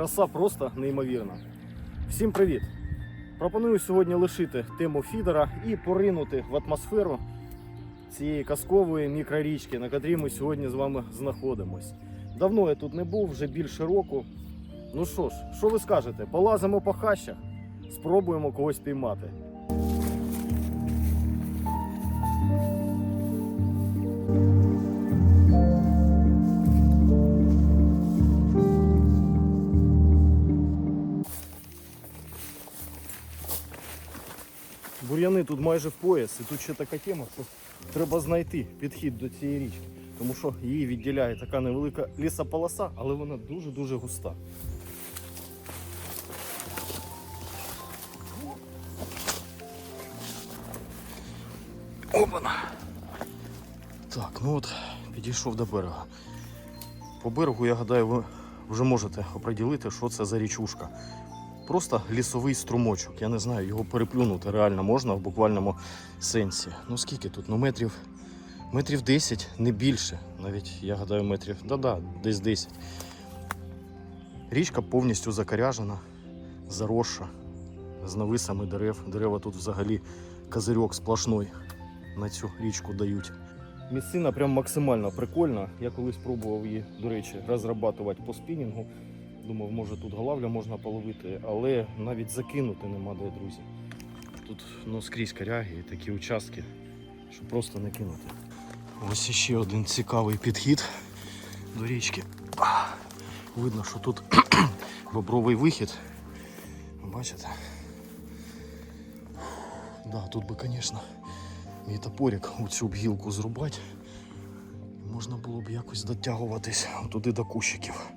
Краса просто неймовірна. Всім привіт! Пропоную сьогодні лишити тему фідера і поринути в атмосферу цієї казкової мікрорічки, на котрій ми сьогодні з вами знаходимось. Давно я тут не був, вже більше року. Ну що ж, що ви скажете? Полазимо по хащах, спробуємо когось піймати. Бур'яни тут майже в пояс, і тут ще така тема, що треба знайти підхід до цієї річки. Тому що її відділяє така невелика лісополоса, але вона дуже-дуже густа. Опана! Так, ну от підійшов до берега. По берегу, я гадаю, ви вже можете оприділити, що це за річушка. Просто лісовий струмочок. Я не знаю, його переплюнути реально можна в буквальному сенсі. Ну скільки тут? Ну метрів, метрів 10, не більше. Навіть я гадаю, метрів. Да-да, десь 10. Річка повністю закаряжена, заросша, з нависами дерев. Дерева тут взагалі козирьок сплошной на цю річку дають. Місцина прям максимально прикольна. Я колись пробував її, до речі, розрабатувати по спінінгу. Думав, може тут голавля можна половити, але навіть закинути нема де, друзі. Тут ну, скрізь коряги і такі участки, що просто не кинути. Ось ще один цікавий підхід до річки. Видно, що тут бобровий вихід. Бачите? Да, тут би, звісно, мій топорик у цю гілку зрубати. Можна було б якось дотягуватись туди до кущиків.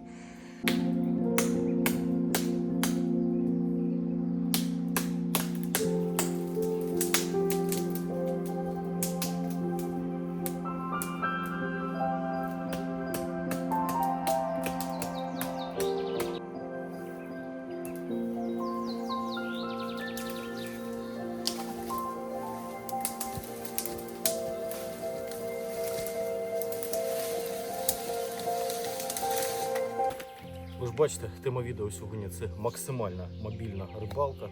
Бачите, тема відео сьогодні це максимальна мобільна рибалка,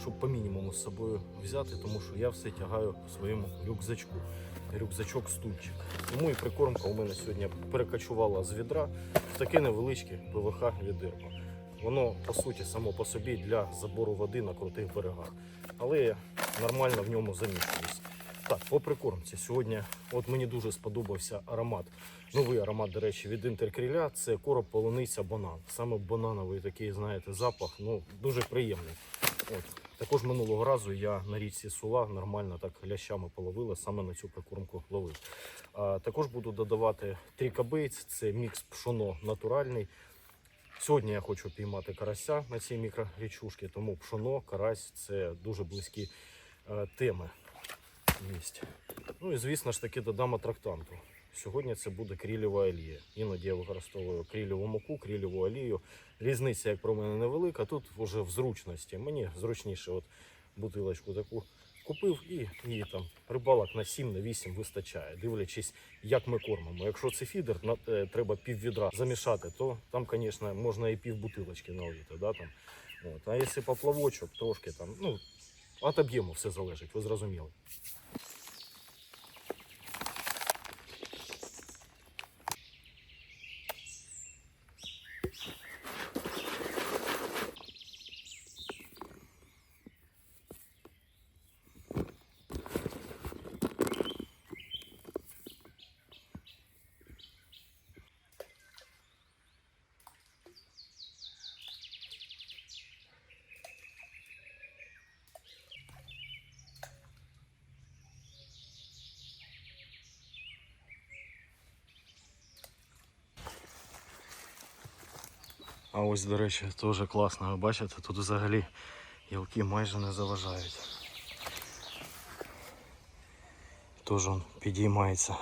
щоб по мінімуму з собою взяти, тому що я все тягаю в своєму рюкзачку. Рюкзачок стульчик. Тому і прикормка у мене сьогодні перекочувала з відра в таке невеличке ПВХ відерко. Воно по суті само по собі для забору води на крутих берегах. Але я нормально в ньому заміщуюсь. Так, по прикормці. Сьогодні от мені дуже сподобався аромат. Новий аромат, до речі, від інтеркріля. Це короб полуниця банан. Саме банановий такий, знаєте, запах. Ну, дуже приємний. От. Також минулого разу я на річці Сула нормально так лящами половила, саме на цю прикормку ловив. А, також буду додавати трікабейц, це мікс пшоно натуральний. Сьогодні я хочу піймати карася на цій мікрорічушці, тому пшоно, карась це дуже близькі е, теми. Ну і звісно ж таки додам атрактанту. Сьогодні це буде крілєва олія. Іноді я використовую крілєву муку, крілєву олію. Різниця, як про мене, невелика. Тут вже в зручності. Мені зручніше от бутилочку таку купив і її там рибалок на 7 на 8 вистачає, дивлячись, як ми кормимо. Якщо це фідер, е, треба пів відра замішати, то там, звісно, можна і пів бутилочки налити. Да, там. От. А якщо поплавочок, трошки там, ну, від об'єму все залежить, ви зрозуміли. А ось, до речі, теж класно. Бачите, тут взагалі ялки майже не заважають. Теж підіймається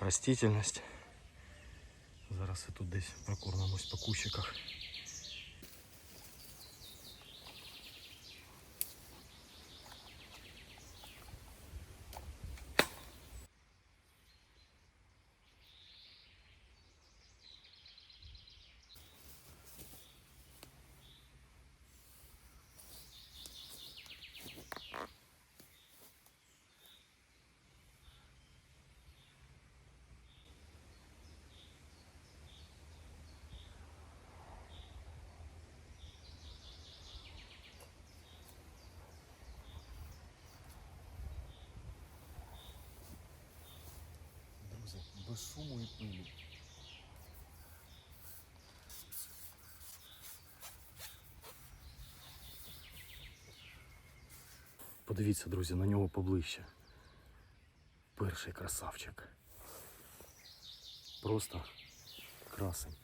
растительність. Зараз я тут десь прокормимось по кущиках. Без шуму і пилі. Подивіться, друзі, на нього поближче. Перший красавчик. Просто красень.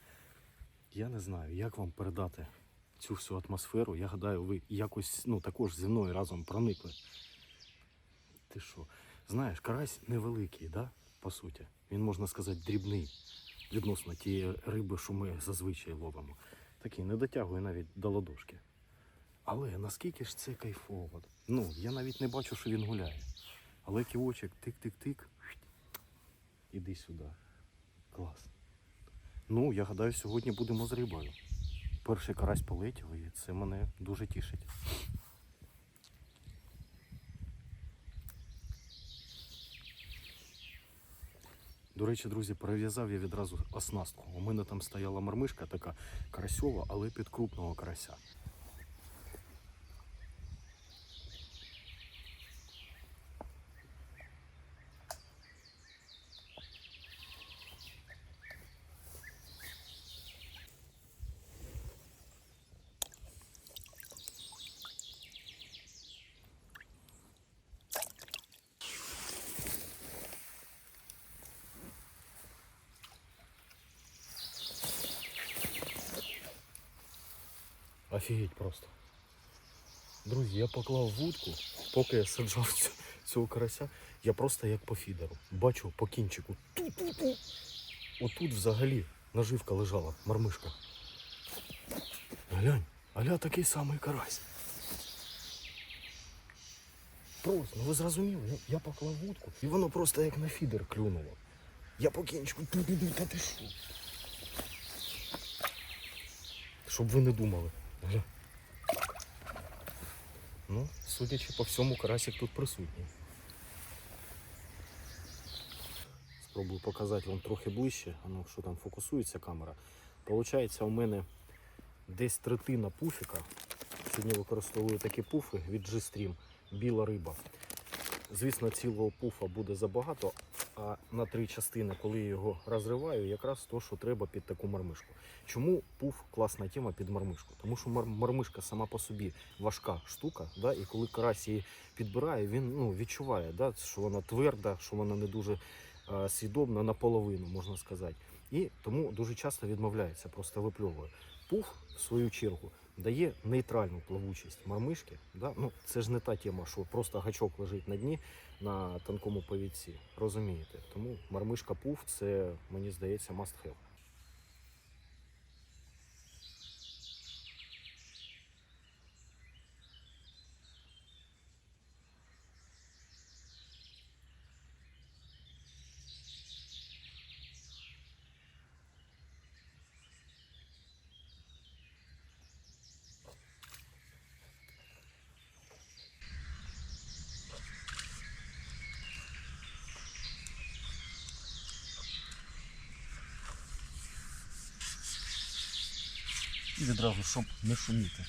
Я не знаю, як вам передати цю всю атмосферу. Я гадаю, ви якось ну, також зі мною разом проникли. Ти що? Знаєш, карась невеликий, да? по суті. Він, можна сказати, дрібний відносно тієї риби, що ми зазвичай ловимо. Такий не дотягує навіть до ладошки. Але наскільки ж це кайфово? Ну, я навіть не бачу, що він гуляє. Але ківочок тик-тик-тик. Іди сюди. Клас. Ну, я гадаю, сьогодні будемо з рибою. Перший карась полетів, і це мене дуже тішить. До речі, друзі, перев'язав я відразу оснастку. У мене там стояла мармишка така карасьова, але під крупного карася. Офігеть просто. Друзі, я поклав вудку, поки я саджав цю- цього карася, я просто як по фідеру. Бачу по кінчику. Ту-ту-ту. Отут взагалі наживка лежала, мармишка. Глянь, аля такий самий карась. Просто, ну ви зрозуміли, я- поклав вудку, і воно просто як на фідер клюнуло. Я по кінчику, ту-ту-ту, та ти що? Щоб ви не думали. Ну, судячи по всьому, карасик тут присутній. Спробую показати вам трохи ближче, ну, що там фокусується камера. Получається, у мене десь третина пуфіка. Сьогодні використовую такі пуфи від G-Stream, біла риба. Звісно, цілого пуфа буде забагато, а на три частини, коли я його розриваю, якраз то, що треба під таку мармишку. Чому пуф класна тема під мармишку? Тому що мар- мармишка сама по собі важка штука, да? і коли карась її підбирає, він ну, відчуває, да? що вона тверда, що вона не дуже е, свідомна наполовину, можна сказати. І тому дуже часто відмовляється, просто випльовує. Пуф, в свою чергу, дає нейтральну плавучість мармишки. Да? Ну, це ж не та тема, що просто гачок лежить на дні на тонкому повідці. Розумієте? Тому мармишка пуф це, мені здається, must have. Відразу, щоб не шуміти.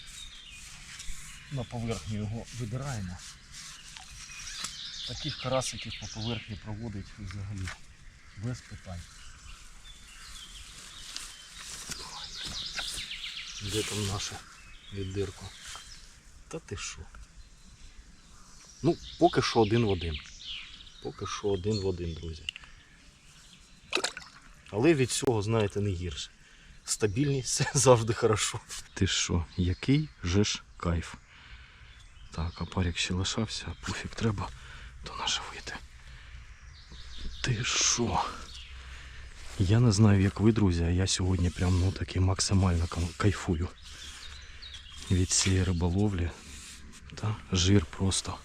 На поверхню його видираємо. Таких карасиків по поверхні проводить взагалі без питань. Де там наше віддирко? Та ти що? Ну, поки що один в один. Поки що один в один, друзі. Але від цього, знаєте, не гірше. Стабільність завжди хорошо. Ти що, який же ж кайф? Так, а парік ще лишався, а пуфік треба то наживити. Ти що? Я не знаю, як ви, друзі, а я сьогодні прям ну таки максимально кайфую від цієї риболовлі. Та жир просто.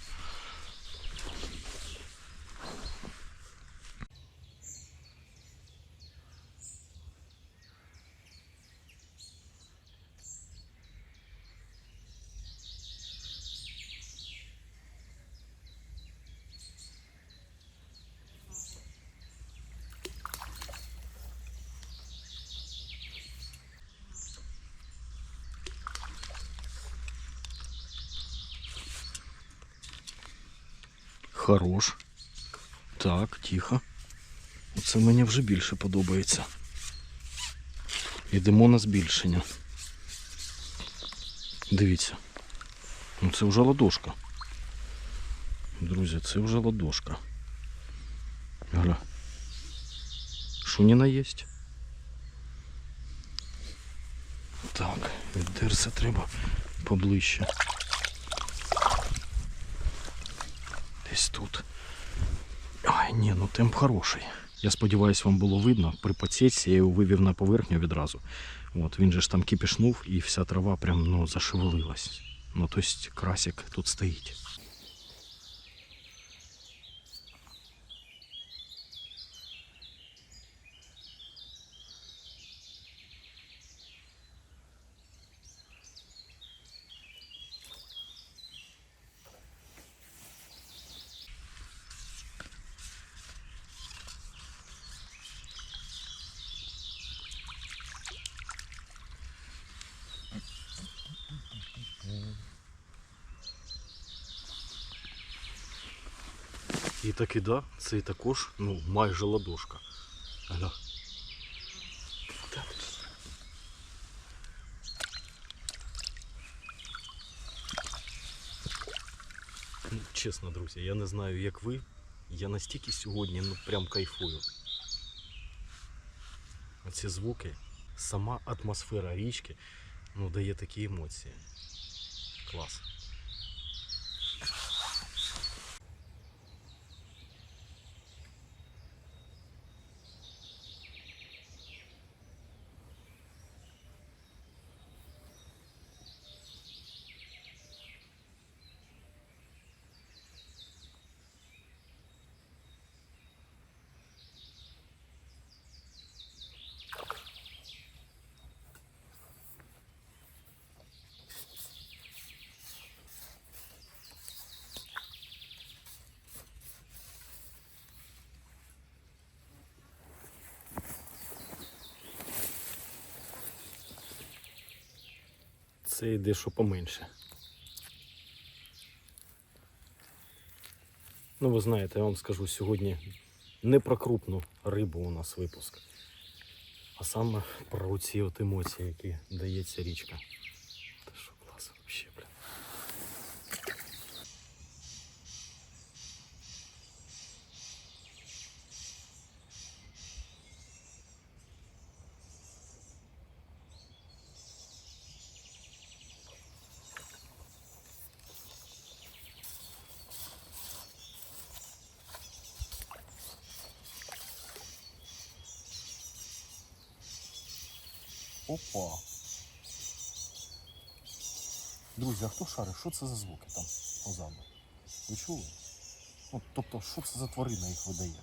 Хорош. Так, тихо. Оце мені вже більше подобається. Йдемо на збільшення. Дивіться. Ну це вже ладошка. Друзі, це вже ладошка. Гля. Шуніна є. Так, віддерся треба поближче. Десь тут. Ай, ні, ну темп хороший. Я сподіваюся, вам було видно. При подсечці я його вивів на поверхню відразу. От, він же ж там кипішнув і вся трава прям ну, зашевелилась. Ну, тобто красик тут стоїть. І таки да, це також ну, майже ладошка. Гля. Ну, чесно, друзі, я не знаю, як ви. Я настільки сьогодні ну, прям кайфую. Оці звуки, сама атмосфера річки ну, дає такі емоції. Клас. Це йде що поменше. Ну, ви знаєте, я вам скажу сьогодні не про крупну рибу у нас випуск, а саме про ці от емоції, які дає ця річка. Та що клас, вообще, блін. Опа. Друзі, а хто шарить? Що це за звуки там позаду? Ви чули? Ну, тобто, що це за тварина їх видає?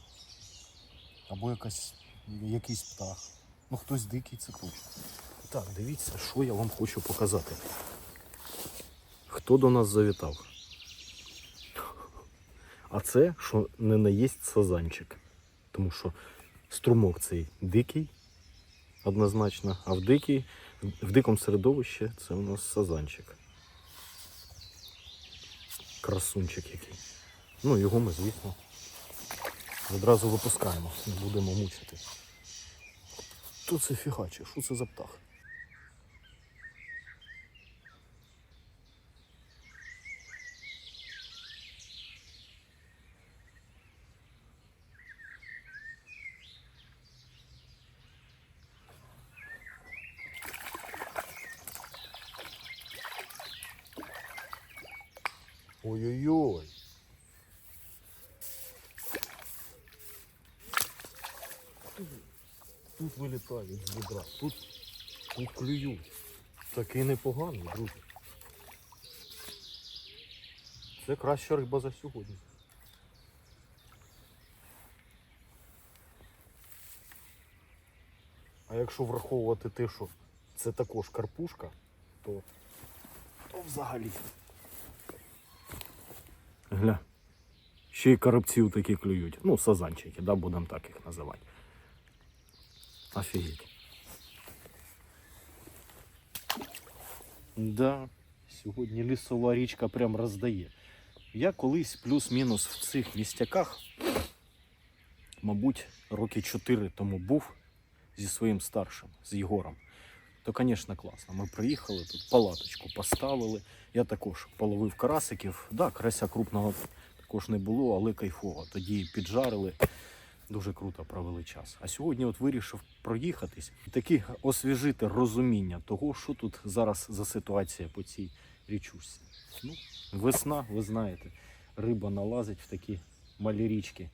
Або якась, якийсь птах. Ну хтось дикий це точно. Так, дивіться, що я вам хочу показати. Хто до нас завітав? А це, що не наїсть сазанчик. Тому що струмок цей дикий, однозначно, а в, дикій, в дикому середовищі це у нас сазанчик. Красунчик який. Ну, його ми, звісно, одразу випускаємо, не будемо мучити. Хто це фігаче? Що це за птах? Ой-ой-ой. Тут вилітають відра, тут, тут клюють. Такий непоганий, друзі. Це краща риба за сьогодні. А якщо враховувати те, що це також карпушка, то, то взагалі. Гля. Ще й коробців такі клюють. Ну, сазанчики, да, будемо так їх називати. Офігеть. Да, сьогодні лісова річка прям роздає. Я колись плюс-мінус в цих містяках, мабуть, роки 4 тому був зі своїм старшим, з Єгором, то, звісно, класно. Ми приїхали тут, палаточку поставили. Я також половив карасиків. Да, карася крупного також не було, але кайфово. Тоді піджарили. Дуже круто провели час. А сьогодні от вирішив проїхатись і таки освіжити розуміння того, що тут зараз за ситуація по цій річушці. Ну, весна, ви знаєте, риба налазить в такі малі річки.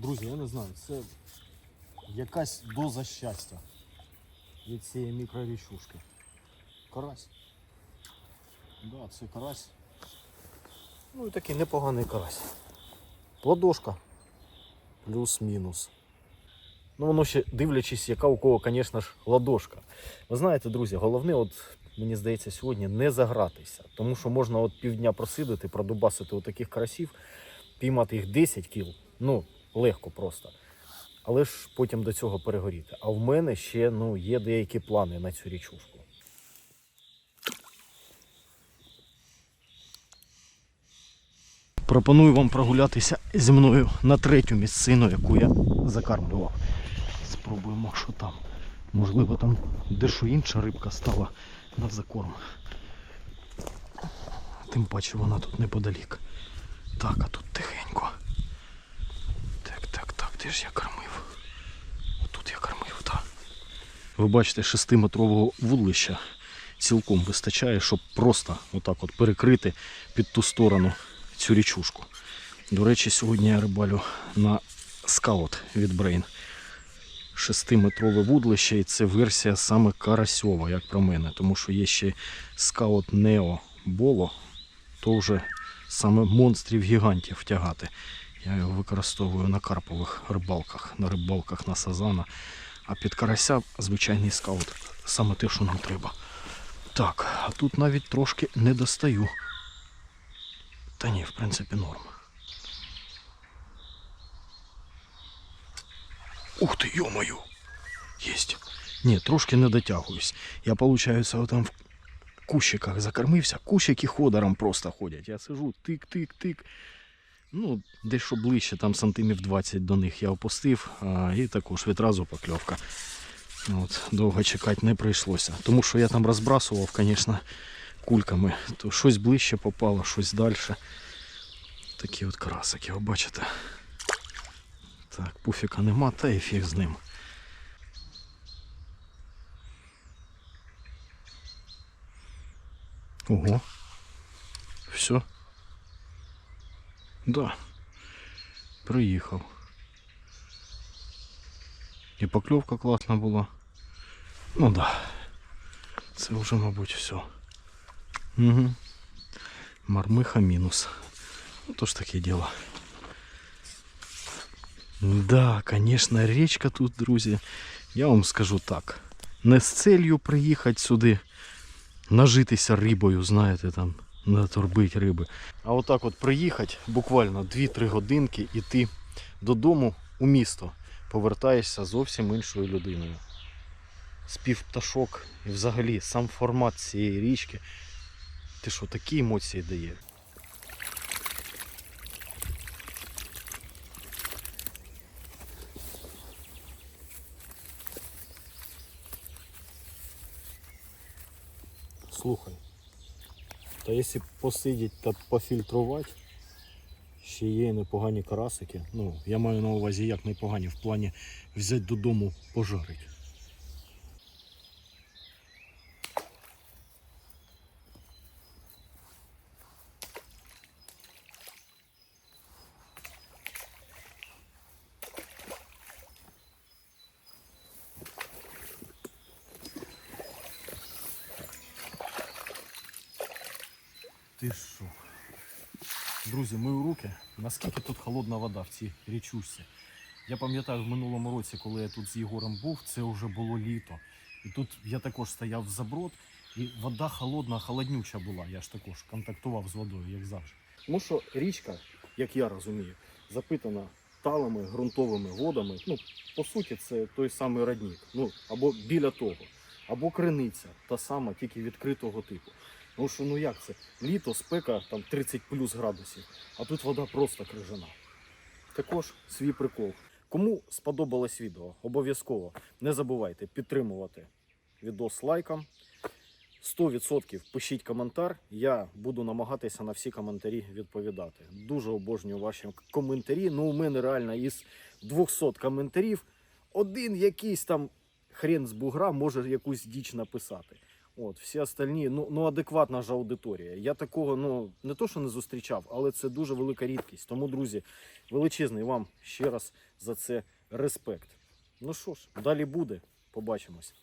Друзі, я не знаю, це якась доза щастя від цієї мікрорічушки. Карась. Да, це карась. Ну і такий непоганий карась. Ладошка. Плюс-мінус. Ну, воно ще дивлячись, яка у кого, звісно ж, ладошка. Ви знаєте, друзі, головне, от мені здається, сьогодні не загратися. Тому що можна от півдня просидити, продубасити отаких карасів, піймати їх 10 кіл. Ну, легко просто. Але ж потім до цього перегоріти. А в мене ще ну, є деякі плани на цю річушку. Пропоную вам прогулятися зі мною на третю місцину, яку я закармлював. Спробуємо, що там. Можливо, там дещо інша рибка стала на закорм. Тим паче вона тут неподалік. Так, а тут тихенько. Де ж я кормив? Отут я кормив, так. Ви бачите, шестиметрового вудлища цілком вистачає, щоб просто отак от перекрити під ту сторону цю річушку. До речі, сьогодні я рибалю на скаут від Brain. Шестиметрове вудлище, і це версія саме карасьова, як про мене, тому що є ще скаут Neo Bolo, то вже саме монстрів гігантів тягати. Я його використовую на карпових рибалках, на рибалках на сазана. А під карася звичайний скаут. Саме те, що нам треба. Так, а тут навіть трошки не достаю. Та ні, в принципі, норм. Ух ти, йомаю! Єсть. Ні, трошки не дотягуюсь. Я, виходить, там в кущиках закормився. Кущики ходором просто ходять. Я сижу, тик-тик-тик. Ну, дещо ближче, там сантимів 20 до них я опустив, а, і також відразу покльовка. От, довго чекати не прийшлося. Тому що я там розбрасував, звісно, кульками. То щось ближче попало, щось далі. Такі от красики, ви бачите. Так, пуфіка нема, та і фіг з ним. Ого. Все. Да. Приїхав. І покльовка класна була. Ну да. Це вже, мабуть, все. Угу. Мармиха мінус. Ну, то ж таке діло. Да, конечно, річка тут, друзі. Я вам скажу так. Не з целью приїхати сюди, нажитися рибою, знаєте, там, Наторбить риби. А отак от приїхати, буквально 2-3 годинки, і ти додому у місто повертаєшся зовсім іншою людиною. Спів пташок і взагалі сам формат цієї річки. Ти що, такі емоції дає? Слухай. Та якщо посидіти та пофільтрувати, ще є непогані карасики. Ну, я маю на увазі як непогані в плані взяти додому пожарити. Ти що? Друзі, мою руки, наскільки тут холодна вода в цій річушці. Я пам'ятаю в минулому році, коли я тут з Єгором був, це вже було літо. І тут я також стояв в заброд, і вода холодна, холоднюча була. Я ж також контактував з водою, як завжди. Тому що річка, як я розумію, запитана талими ґрунтовими водами. Ну, по суті, це той самий родник. Ну, або біля того, або криниця, та сама, тільки відкритого типу. Тому що ну як це? Літо, спека там 30 плюс градусів, а тут вода просто крижана. Також свій прикол. Кому сподобалось відео, обов'язково не забувайте підтримувати відос лайком. 100% пишіть коментар. Я буду намагатися на всі коментарі відповідати. Дуже обожнюю ваші коментарі. Ну, у мене реально із 200 коментарів один якийсь там хрен з бугра може якусь діч написати. От, всі остальні, ну, ну адекватна ж аудиторія. Я такого ну не то, що не зустрічав, але це дуже велика рідкість. Тому, друзі, величезний вам ще раз за це респект. Ну що ж, далі буде. Побачимось.